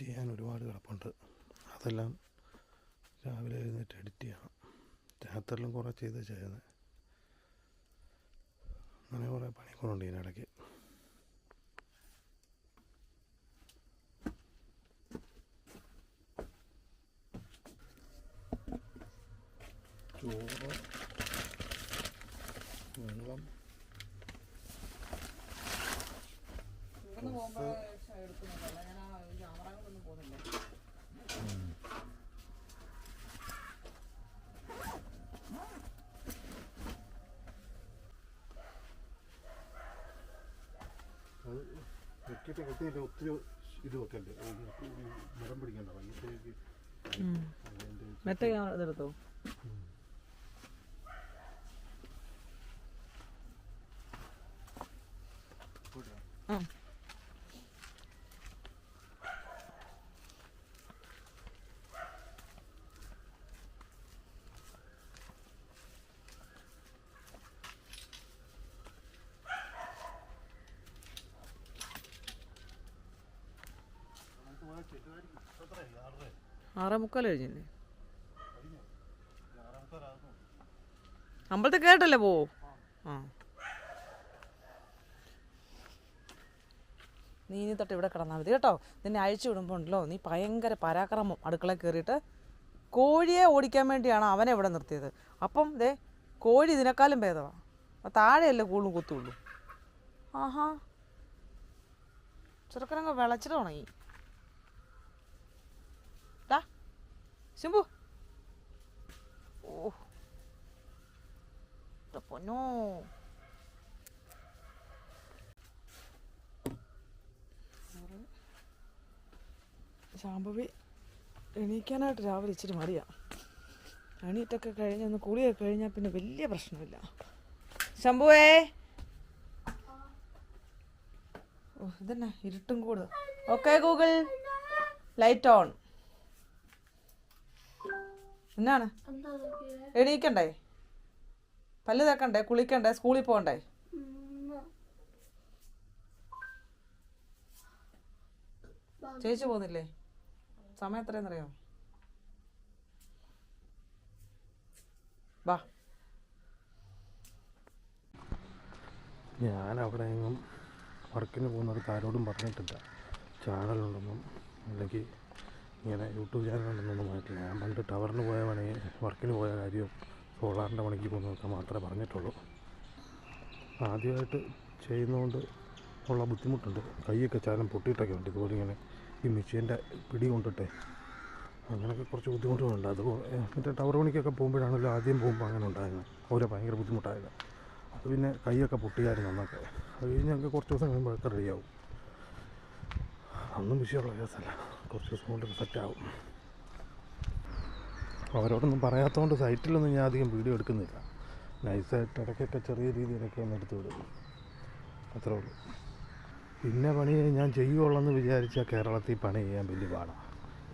Edit ചെയ്യാൻ ഒരുപാട് കിടപ്പുണ്ട്. അതെല്ലാം രാവിലെ എഴുന്നേറ്റ് എഡിറ്റ് ചെയ്യണം. രാത്രിയിലും കുറേ ചെയ്ത് ചെയ്യുന്നത് അങ്ങനെ കുറേ പണികളുണ്ട് ഇതിനിടയ്ക്ക്. ചോറ് വെള്ളം ഇവിടുന്ന് ഞാൻ ആ ക്യാമറ കൊണ്ടൊന്നും പോകുന്നില്ല അത് കെട്ടിയിട്ട് ഒത്തിരി ഇത് വെക്കല്ലേ മരം പിടിക്കണ്ട വൈകിട്ടേക്ക് മെറ്റ ഇതെടുത്തോ ആ ആറേ മുക്കാൽ കഴിഞ്ഞില്ലേ? അമ്പലത്തിൽ കേട്ടല്ലേ പോ? ആ. നീ ഇനി തൊട്ട് ഇവിടെ കിടന്നാൽ മതി കേട്ടോ. നിന്നെ അഴിച്ചു വിടുമ്പോൾ ഉണ്ടല്ലോ നീ ഭയങ്കര പരാക്രമം അടുക്കള കയറിയിട്ട്. കോഴിയെ ഓടിക്കാൻ വേണ്ടിയാണ് അവനെ ഇവിടെ നിർത്തിയത്. അപ്പം ദേ കോഴി ഇതിനേക്കാളും ഭേദമാണ് താഴെയല്ലേ കൂടുതലും കുത്തുള്ളൂ. ആഹാ. ചെറുക്കനങ്ങ് വിളച്ചിട്ട് ഉണങ്ങി ദാ ശംഭു ഓ പൊന്നോ ശാംഭവി എണീക്കാനായിട്ട് രാവിലെ ഇച്ചിരി മടിയാ. എണീറ്റൊക്കെ കഴിഞ്ഞ് ഒന്ന് കുളിയൊക്കെ കഴിഞ്ഞാൽ പിന്നെ വലിയ പ്രശ്നമില്ല. ശംഭുവേ. ഓ ഇതന്നെ? ഇരുട്ടും കൂടുതൽ ഓക്കെ ഗൂഗിൾ ലൈറ്റ് ഓൺ എന്നാണ്? എണീക്കണ്ടേ? പല്ല് തേക്കണ്ടേ? കുളിക്കണ്ടേ? സ്കൂളിൽ പോകണ്ടേ? ചേച്ചി പോകുന്നില്ലേ? സമയം എത്രയെന്നറിയോ വാ. ഞാൻ അവിടെ എങ്ങും വർക്കിന് പോകുന്നവർക്ക് ആരോടും പറഞ്ഞിട്ടില്ല. ചാനലുണ്ടെന്നും അല്ലെങ്കിൽ ഇങ്ങനെ യൂട്യൂബ് ചാനലുണ്ടെന്നൊന്നും പറഞ്ഞിട്ടില്ല. ഞാൻ പണ്ട് ടവറിന് പോയ പണി വർക്കിന് പോയ കാര്യവും സോളാറിന്റെ പണിക്ക് പോകുന്നതൊക്കെ മാത്രമേ പറഞ്ഞിട്ടുള്ളൂ. ആദ്യമായിട്ട് ചെയ്യുന്നതുകൊണ്ട് ഉള്ള ബുദ്ധിമുട്ടുണ്ട്. കൈയൊക്കെ ചാലം പൊട്ടിയിട്ടൊക്കെ ഉണ്ട്. ഇതുപോലെ ഇങ്ങനെ ഈ മെഷീന്റെ പിടി കൊണ്ടിട്ട് അങ്ങനെയൊക്കെ കുറച്ച് ബുദ്ധിമുട്ടുകളുണ്ട്. അത് മറ്റേ ടവർ പണിക്കൊക്കെ പോകുമ്പോഴാണല്ലോ ആദ്യം പോകുമ്പോൾ അങ്ങനെ ഉണ്ടായിരുന്നു ഓരോ ഭയങ്കര ബുദ്ധിമുട്ടായത്. അത് പിന്നെ കൈയൊക്കെ പൊട്ടിയായിരുന്നു അന്നൊക്കെ. അത് കഴിഞ്ഞ് ഞങ്ങൾക്ക് കുറച്ച് ദിവസം കഴിയുമ്പോഴൊക്കെ റെഡിയാവും അന്നും വിഷയമുള്ള കേസല്ല. കുറച്ച് ദിവസം കൊണ്ട് സെറ്റാവും അവരോടൊന്നും പറയാത്തതുകൊണ്ട് സൈറ്റിലൊന്നും ഞാൻ അധികം വീഡിയോ എടുക്കുന്നില്ല. നൈസായിട്ട് ഇടയ്ക്കൊക്കെ ചെറിയ രീതിയിലൊക്കെ ഒന്ന് എടുത്തു വിടും. അത്രേ ഉള്ളൂ. പിന്നെ പണി ഞാൻ ചെയ്യുള്ളെന്ന് വിചാരിച്ചാൽ കേരളത്തിൽ പണി ചെയ്യാൻ വലിയ പാടാണ്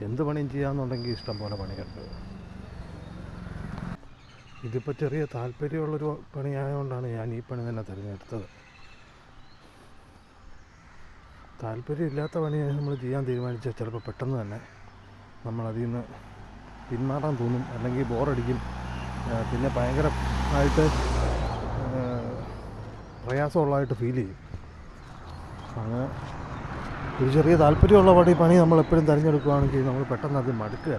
എന്ത് പണിയും ചെയ്യാമെന്നുണ്ടെങ്കിൽ ഇഷ്ടം പോലെ പണിയുണ്ട് ഇതിപ്പോൾ ചെറിയ താല്പര്യമുള്ളൊരു പണിയായതുകൊണ്ടാണ് ഞാൻ ഈ പണി തന്നെ തിരഞ്ഞെടുത്തത്. താല്പര്യമില്ലാത്ത പണി നമ്മൾ ചെയ്യാൻ തീരുമാനിച്ചാൽ ചിലപ്പോൾ പെട്ടെന്ന് തന്നെ നമ്മളതിൽ നിന്ന് പിന്മാറാൻ തോന്നും അല്ലെങ്കിൽ ബോറടിക്കും. പിന്നെ ഭയങ്കര ആയിട്ട് പ്രയാസമുള്ളതായിട്ട് ഫീൽ ചെയ്യും. അങ്ങനെ ഒരു ചെറിയ താല്പര്യമുള്ള പണി പണി നമ്മൾ എപ്പോഴും തിരഞ്ഞെടുക്കുകയാണെങ്കിൽ നമ്മൾ പെട്ടെന്ന് അത് മടുക്കുക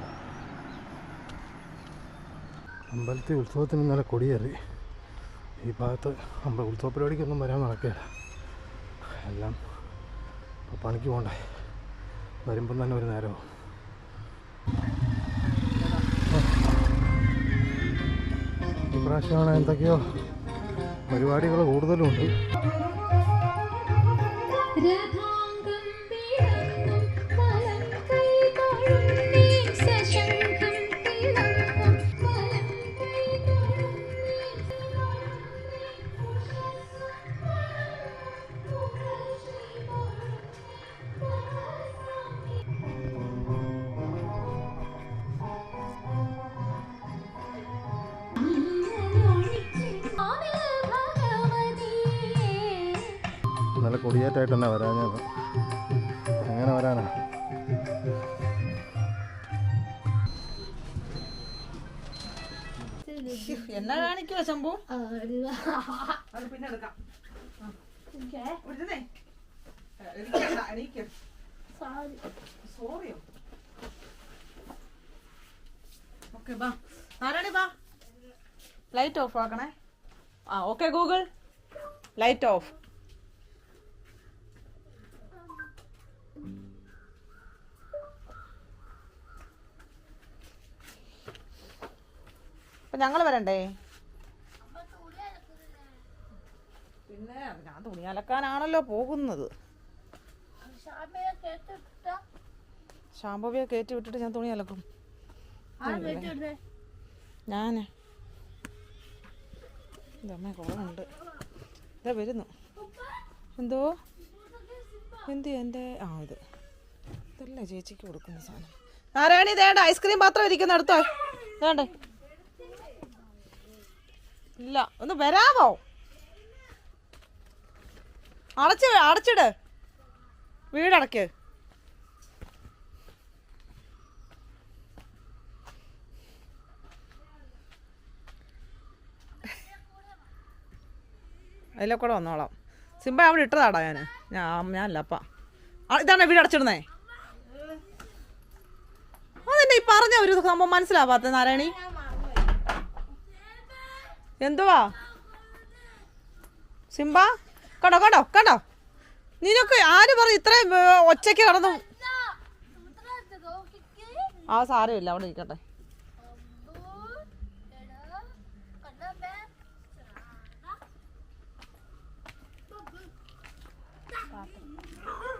അമ്പലത്തിൽ ഉത്സവത്തിന് ഇന്നലെ കൊടിയേറി. ഈ ഭാഗത്ത് അമ്പ ഉത്സവ പരിപാടിക്കൊന്നും വരാൻ നടക്കുകയില്ല. എല്ലാം ഇപ്പോൾ പണിക്ക് പോകണ്ടേ വരുമ്പം തന്നെ ഒരു നേരമാവും ഇപ്രാവശ്യമാണ് എന്തൊക്കെയോ പരിപാടികൾ കൂടുതലുണ്ട്. രഥാംഗം എന്നാ കാണിക്കുവോ ശംഭു അത് പിന്നെ എടുക്കാം. ഇവിടുന്നേ എണീക്കണ്ട, എണീക്ക്. സോറിയോ ഓക്കെ ബാ. നാരായണി ബാ? ലൈറ്റ് ഓഫ് ആക്കണേ. ആ ഓക്കെ ഗൂഗിൾ. ലൈറ്റ് ഓഫ് അപ്പൊ ഞങ്ങൾ വരണ്ടേ? പിന്നെ ഞാൻ തുണി അലക്കാനാണല്ലോ പോകുന്നത്. ഷാമ്പുവിയെ കയറ്റി വിട്ടിട്ട് ഞാൻ തുണി അലക്കും. ഞാനേ. ഇതമ്മ കുറവുണ്ട്. ഇതാ വരുന്നു. എന്തോ? എന്ത് എന്റെ ആ ഇത്. ഇതല്ലേ ചേച്ചിക്ക് കൊടുക്കുന്ന സാധനം. നാരായണി ഇതേണ്ട ഐസ്ക്രീം പാത്രം ഇരിക്കുന്ന അടുത്തോ വേണ്ടേ ഇല്ല. ഒന്ന് വരാമോ അടച്ച് അടച്ചിട്. വീടടക്ക്. അതിലെ കൂടെ വന്നോളാം. സിംബ അവിടെ ഇട്ടതാടാ ഞാൻ ഞാൻ ഞാനല്ല അപ്പ. ഇതാണ് വീട് അടച്ചിടുന്നേ അതെന്നെ ഈ പറഞ്ഞ ഒരു സംഭവം മനസ്സിലാവാത്ത നാരായണി? എന്തുവാ? സിംബ? കണ്ടോ കണ്ടോ കണ്ടോ? നിനക്ക് ആര് പറഞ്ഞു ഇത്രയും ഒച്ചയ്ക്ക് കടന്നു? ആ സാരമില്ല അവിടെ ഇരിക്കട്ടെ.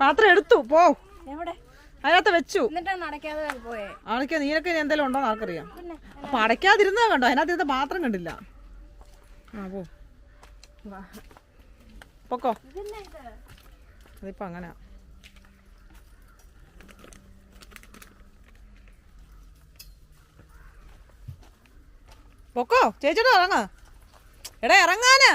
പാത്രം എടുത്തു പോ. അതിനകത്ത് വെച്ചു. അടയ്ക്കാതെ നീനൊക്കെ എന്തെങ്കിലും ഉണ്ടോ ആർക്കറിയാം. അപ്പൊ അടയ്ക്കാതിരുന്നത് കണ്ടോ? അതിനകത്ത് ഇരുന്ന് പാത്രം കണ്ടില്ല. ആ പോ പൊക്കോ. അതിപ്പോ അങ്ങനെ. പൊക്കോ ചേച്ചിട്ട് ഇറങ്ങ എടാ ഇറങ്ങാന്.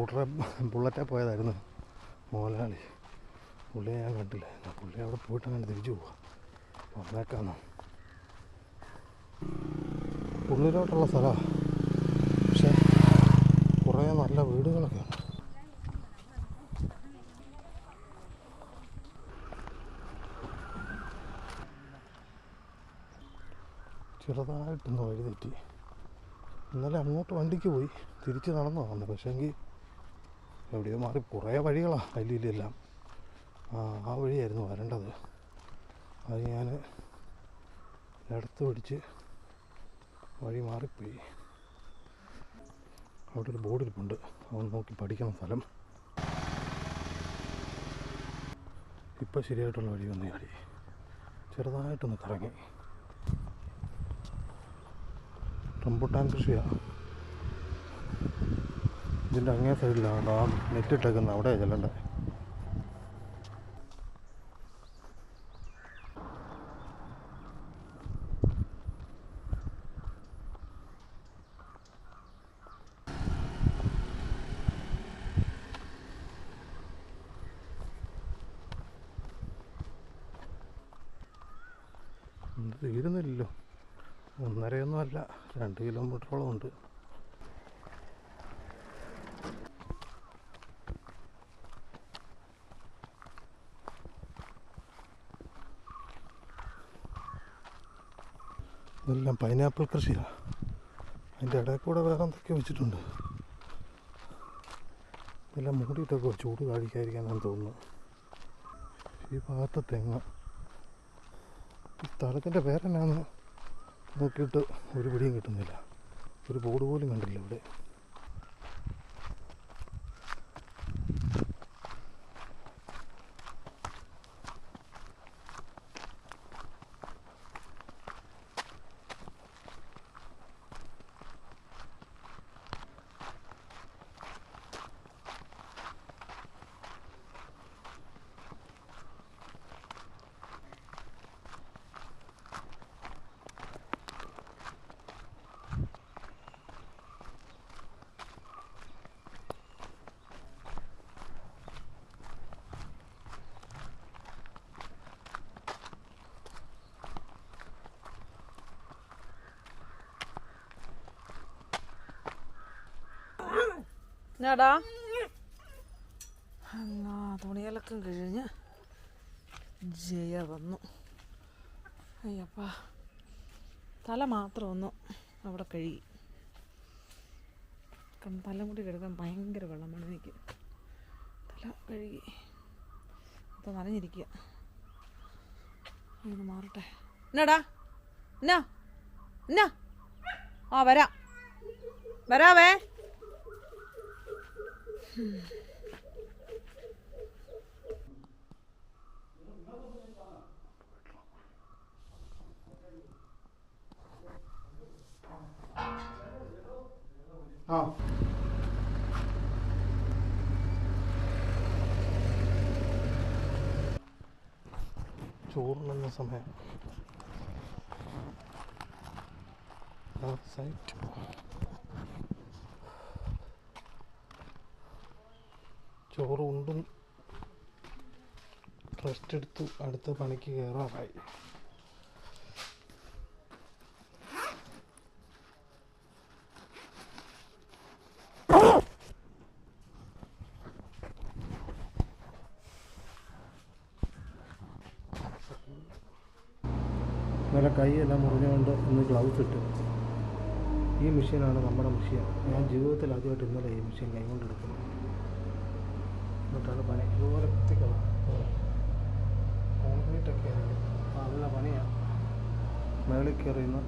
സ്കൂട്ടറെ ബുള്ളറ്റെ പോയതായിരുന്നു മോലാളി പുള്ളിയെ ഞാൻ കണ്ടില്ല. ഞാൻ പുള്ളി അവിടെ പോയിട്ട് അങ്ങനെ തിരിച്ചു പോവാ. വന്നേക്കാന്നോ. ഉള്ളിലോട്ടുള്ള സ്ഥലമാണ് പക്ഷേ കുറേ നല്ല വീടുകളൊക്കെ ഉണ്ട്. ചെറുതായിട്ടൊന്ന് വഴി തെറ്റി ഇന്നലെ അങ്ങോട്ട് വണ്ടിക്ക് പോയി. തിരിച്ച് നടന്നു വന്നു പക്ഷേങ്കിൽ എവിടെയോ മാറി കുറേ വഴികളാണ് അതിലെല്ലാം ആ വഴിയായിരുന്നു വരേണ്ടത്. അത് ഞാൻ ഇടത്ത് പിടിച്ച് വഴി മാറിപ്പോയി. അവിടെ ഒരു ബോർഡ് ഇരിപ്പുണ്ട് അവൻ നോക്കി പഠിക്കണം സ്ഥലം. ഇപ്പം ശരിയായിട്ടുള്ള വഴി വന്നു ചാടി. ചെറുതായിട്ടൊന്ന് കറങ്ങി. റംബുട്ടാൻ കൃഷിയാണ് ഇതിന്റെ അങ്ങേ സൈഡിലാണ് ആ നെറ്റ് ഇട്ടേക്കുന്നത് അവിടെ ചെല്ലണ്ടേ? തീരുന്നില്ലല്ലോ. ഒന്നരയൊന്നും അല്ല രണ്ട് കിലോമീറ്ററോളം ഉണ്ട് ഇതെല്ലാം പൈനാപ്പിൾ കൃഷിയാണ് അതിന്റെ ഇടയിൽ കൂടെ വേറെ എന്തൊക്കെ വെച്ചിട്ടുണ്ട്. ഇതെല്ലാം മൂടിയിട്ടൊക്കെ ചൂട് കാണിക്കാതിരിക്കാനാണ് തോന്നുന്നു. ഈ ഭാഗത്ത് തെങ്ങ്. ഈ സ്ഥലത്തിന്റെ പേരെന്നാന്ന് നോക്കിയിട്ട് ഒരു പിടിയും കിട്ടുന്നില്ല. ഒരു ബോർഡ് പോലും കണ്ടില്ല ഇവിടെ. ഞാടാ എന്നാ തുണിയലക്കം കഴിഞ്ഞ് ജയ വന്നു. അയ്യപ്പാ തല മാത്രം ഒന്ന് അവിടെ കഴുകി. തല മുടി കഴുകാൻ ഭയങ്കര വെള്ളം വേണം എനിക്ക്. തല കഴുകി. അപ്പം നനഞ്ഞിരിക്കുക. ഒന്ന് മാറട്ടെ. എന്നാടാ? എന്നാ? എന്നാ? ആ വരാം. വരാവേ. ആ ചോറുണ്ണുന്ന സമയം ആ സൈറ്റ് ചോറ് ഉണ്ടും റെസ്റ്റ് എടുത്തു. അടുത്ത പണിക്ക് കയറാറായി ഇന്നലെ കൈയെല്ലാം മുറിഞ്ഞുകൊണ്ട് ഇന്ന് ഗ്ലൗസ് ഇട്ട്. ഈ മെഷീനാണ് നമ്മുടെ മെഷീൻ ഞാൻ ജീവിതത്തിൽ ആദ്യമായിട്ട് ഇന്നലെ ഈ മെഷീൻ കൈകൊണ്ട് എടുക്കുന്നത്. എന്നിട്ടാണ് പണി. ഇതുപോലെ കുത്തിക്കളാണ് കോൺക്രീറ്റ് ഒക്കെ ആണെങ്കിൽ നല്ല പണിയാണ് മേളിൽ കയറിയുന്ന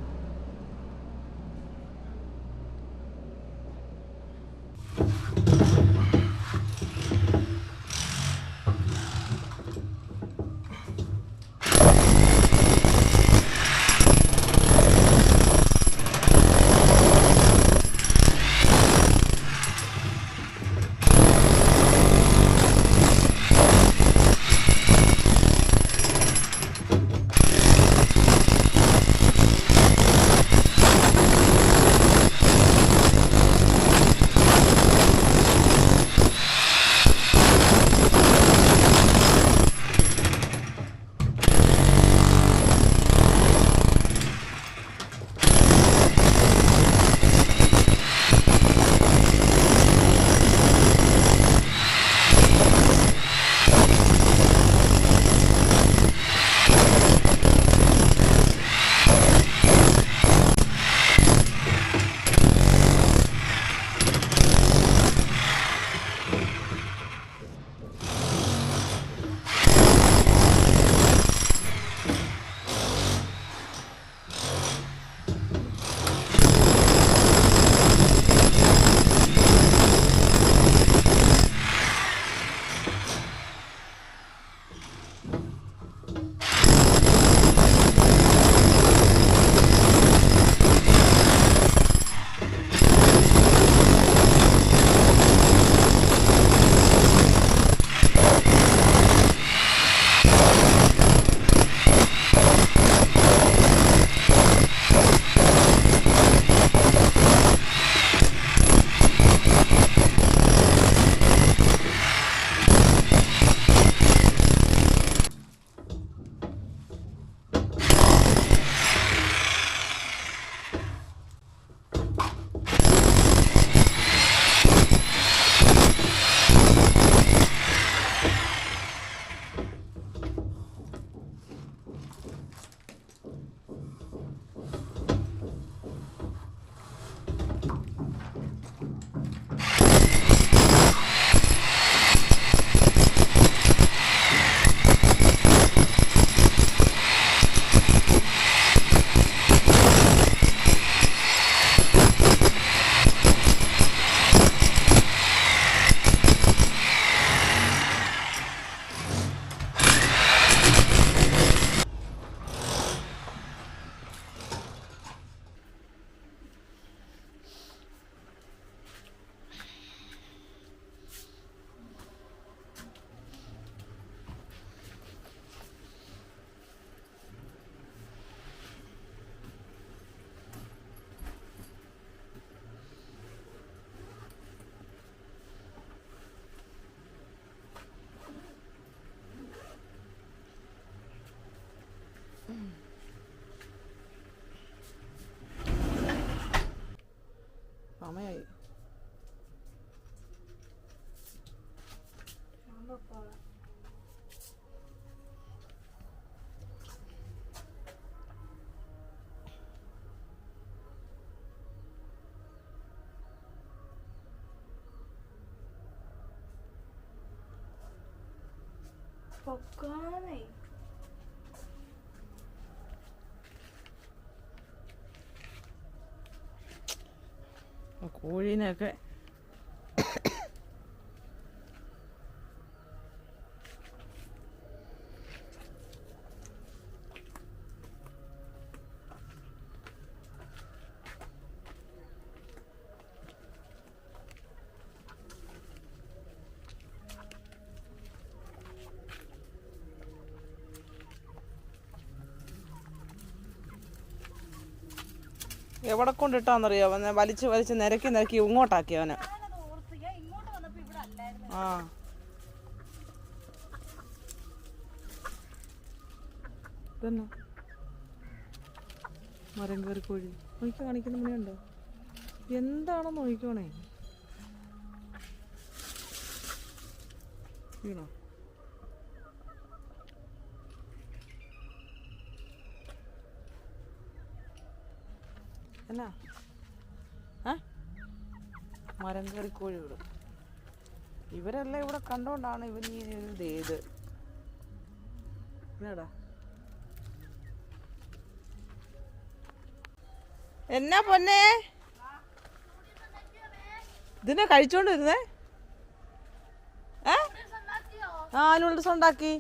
പൊക്കോളേ ആ കോഴീനെയൊക്കെ എവിടെ കൊണ്ടിട്ടാന്നറിയോ? അവനെ വലിച്ച് വലിച്ച് നിരക്കി നിരക്കി ഇങ്ങോട്ടാക്കി അവനെ. ആ. ഇതെന്നാ? മരം കയറി കോഴി. നോക്കി കാണിക്കുന്ന മണിയുണ്ടോ എന്താണെന്ന് നോക്കിക്കോണേ വീണോ? എന്നാ? ആ മരം കയറി കോഴി വിടും. ഇവരെല്ലാം ഇവിടെ കണ്ടോണ്ടാണ് ഇവൻ ഈ ഇത് എന്നാടാ എന്നാ പൊന്നെ? ഇതിനെ കഴിച്ചോണ്ട് വരുന്നേ ഏ? ആ നൂഡിൽസ് ഉണ്ടാക്കി.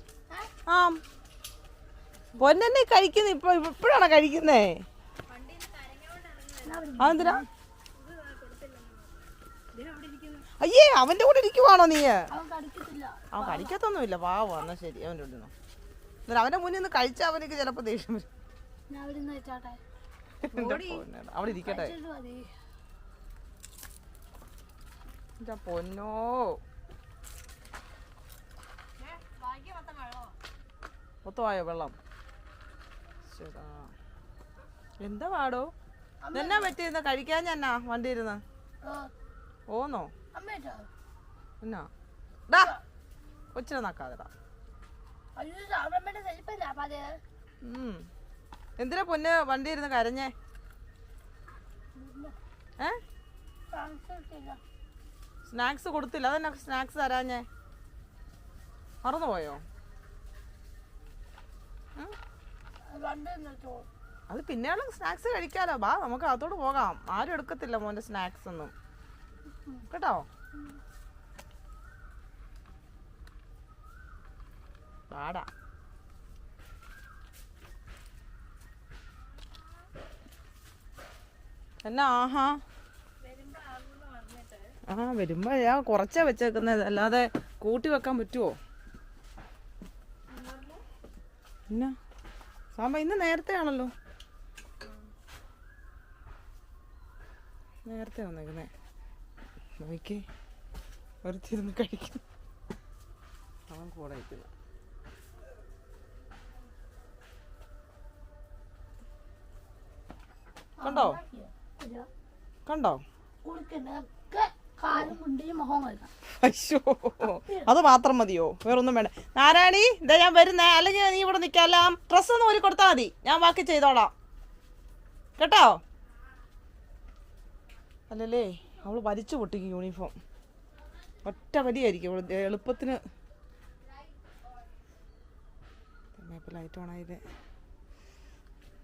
ആ. പൊന്നെന്നെ കഴിക്കുന്ന? ഇപ്പൊ ഇപ്പോഴാണോ കഴിക്കുന്നേ? അതെന്തിനാ അയ്യേ അവന്റെ കൂടെ ഇരിക്കുവാണോ നീ അവൻ കഴിക്കാത്തൊന്നുമില്ല പാവം എന്നാ ശരി. അവന്റെ കൂടെ. എന്നിട്ട് അവന്റെ മുന്നിൽ നിന്ന് കഴിച്ചാൽ അവനക്ക് ചിലപ്പോൾ ദേഷ്യം വരും. അവിടെ ഇരിക്കട്ടെ. പൊന്നോ? മൊത്തമായോ വെള്ളം. എന്താ പാടോ എന്നാ പറ്റിയിരുന്ന? കഴിക്കാൻ എന്നാ വണ്ടി ഇരുന്ന് ഓന്നോ എന്നാ? ഡാ കൊച്ചിനെ നക്കാതെടാ. എന്തിനാ പൊന്ന് വണ്ടി ഇരുന്ന് കരഞ്ഞേ? ഏ? സ്നാക്സ് കൊടുത്തില്ല. അതെന്നാ സ്നാക്സ് തരാഞ്ഞേ? മറന്നുപോയോ? ഉം? അത് പിന്നെയുള്ള സ്നാക്സ് കഴിക്കാലോ. ബാ നമുക്ക് അതോട് പോകാം. ആരും എടുക്കത്തില്ല മോന്റെ സ്നാക്സ് ഒന്നും. കേട്ടോ? പാടാ എന്നാ ആഹാ? ആ വരുമ്പോ ഞാൻ കുറച്ചാ വെച്ചേക്കുന്നത് അല്ലാതെ കൂട്ടി വെക്കാൻ പറ്റുമോ എന്നാ? സാമ്പ ഇന്ന് നേരത്തെ ആണല്ലോ നേരത്തെ വന്നേക്കുന്നേ. നോക്കി ഒരുത്തിരുന്ന് കഴിക്കുന്നു. അവൻ കൂടെ ഇരിക്കുന്നു കണ്ടോ? കണ്ടോ? അയ്യോ. അത് മാത്രം മതിയോ? വേറൊന്നും വേണ്ട. നാരായണി ഇതാ ഞാൻ വരുന്നേ. അല്ലെങ്കിൽ നീ ഇവിടെ നിൽക്കാം ഡ്രസ്സൊന്നും ഒരു കൊടുത്താൽ മതി. ഞാൻ ബാക്കി ചെയ്തോളാം. കേട്ടോ? അല്ലല്ലേ? അവൾ വലിച്ചു പൊട്ടിക്കും യൂണിഫോം. ഒറ്റ വലിയായിരിക്കും അവൾ എളുപ്പത്തിന്. ഇപ്പം ലൈറ്റ് ഓണായില്ലേ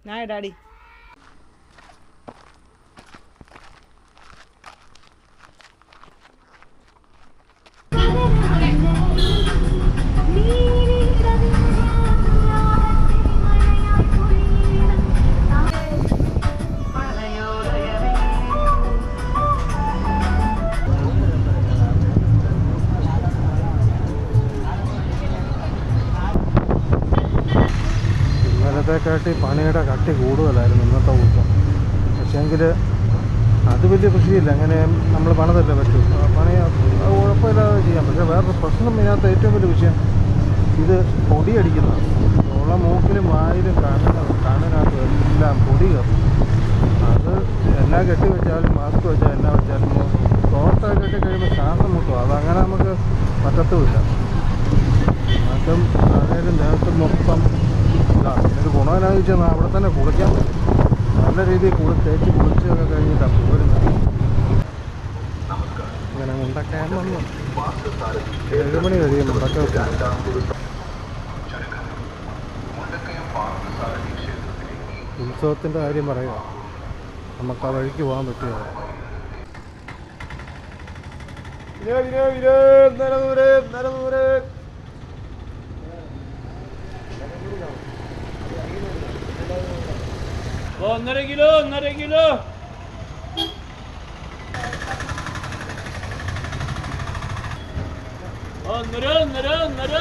ഞാൻ ഇടാടി ഇന്നലത്തെക്കാട്ടി പണിയുടെ കട്ടി കൂടുതലായിരുന്നു ഇന്നത്തെ ദിവസം പക്ഷേങ്കിൽ അത് വലിയ കൃഷിയില്ല. അങ്ങനെ നമ്മൾ പണിതല്ലേ പറ്റൂ. പണി കുഴപ്പമില്ലാതെ ചെയ്യാം. പക്ഷേ വേറൊരു പ്രശ്നം ഇതിനകത്ത് ഏറ്റവും വലിയ വിഷയം ഇത് പൊടിയടിക്കുന്നതാണ്. ഉള്ള മൂക്കിലും വായിലും കണ്ണിനും കണ്ണിനകത്തും എല്ലാം പൊടി കയറും. അത് എല്ലാം കെട്ടി വെച്ചാലും മാസ്ക് വെച്ചാൽ എല്ലാം വെച്ചാലും തോർത്തൊക്കെ കെട്ടി കഴിയുമ്പോൾ ശ്വാസം മുട്ടും. അതങ്ങനെ നമുക്ക് പറ്റത്തുമില്ല. അതും ആണേലും ദേഹത്ത് മൊത്തം ഇതാണ് ഗുണം എന്നാന്ന് ചോദിച്ചാൽ അവിടെ തന്നെ കുളിക്കാം. നല്ല രീതിയിൽ കുളി തേച്ച് കുളിച്ചൊക്കെ കഴിഞ്ഞിട്ടാണ് പോരുന്നത് അങ്ങനെ മുണ്ടക്കാൻ വന്നു ഏഴുമണി കഴിയും മുണ്ടക്ക ഉത്സവത്തിന്റെ കാര്യം പറയുക. നമുക്ക് ആ വഴിക്ക് പോകാൻ പറ്റുമോ ഇരേ ഇരേ ഇരേ നേരെ ദൂരെ. ഒന്നര കിലോ ഒന്നര കിലോ ഒന്നര ഒന്നര ഒന്നര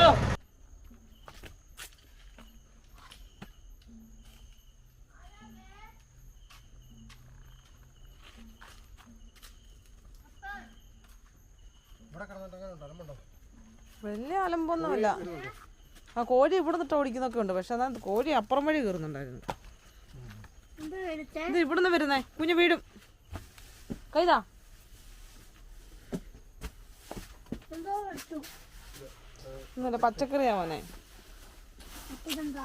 വലിയ അലമ്പൊന്നുമില്ല. ആ കോഴി ഇവിടെ നിട്ട് ഓടിക്കുന്നൊക്കെ ഉണ്ട്. പക്ഷെ അതാ കോഴി അപ്പുറം വഴി കയറുന്നുണ്ടായിരുന്നു. ഇത് ഇവിടുന്ന് വരുന്നേ. കുഞ്ഞു വീടും കൈതാ. ഇന്നലെ പച്ചക്കറിയാ മോനെ. ഇതെന്താ?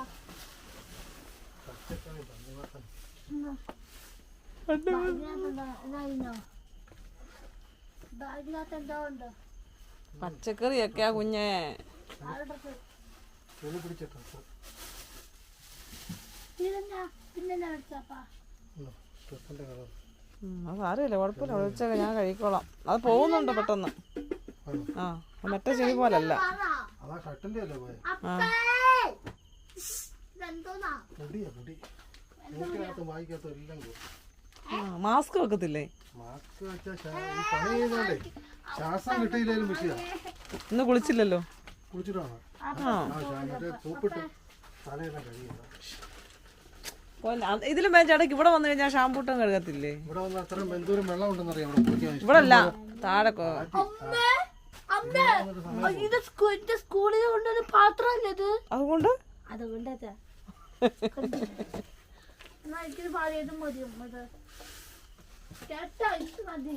പച്ചക്കറിയൊക്കെയാ കുഞ്ഞേ. മേടിച്ചപ്പാ ഉം, അത് അറിയില്ല കുഴപ്പമില്ല. വിളിച്ചൊക്കെ ഞാൻ കഴിക്കോളാം. അത് പോകുന്നുണ്ട് പെട്ടെന്ന്. ആ മറ്റേ ചെടി പോലല്ല. മാസ്ക് വെക്കത്തില്ലേ? ശ്വാസം കിട്ടിയില്ലേലും വിഷയ ഇന്ന് കുളിച്ചില്ലല്ലോ? കുടിച്ചിട്ടാണോ ആ. സോപ്പിട്ട് തലയെല്ലാം അത് ഇതിലും വേണ്ടിടയ്ക്ക് ഇവിടെ വന്നു കഴിഞ്ഞാൽ ഷാമ്പൂട്ടം കഴുകത്തില്ലേ? ഇവിടെ അല്ല താഴെക്കോ കൊ- അമ്മേ അമ്മേ ഇത് എന്റെ സ്കൂളിൽ കൊണ്ടൊരു പാത്രമല്ലേ ഇത്? അതുകൊണ്ട്? അതുകൊണ്ട് മതി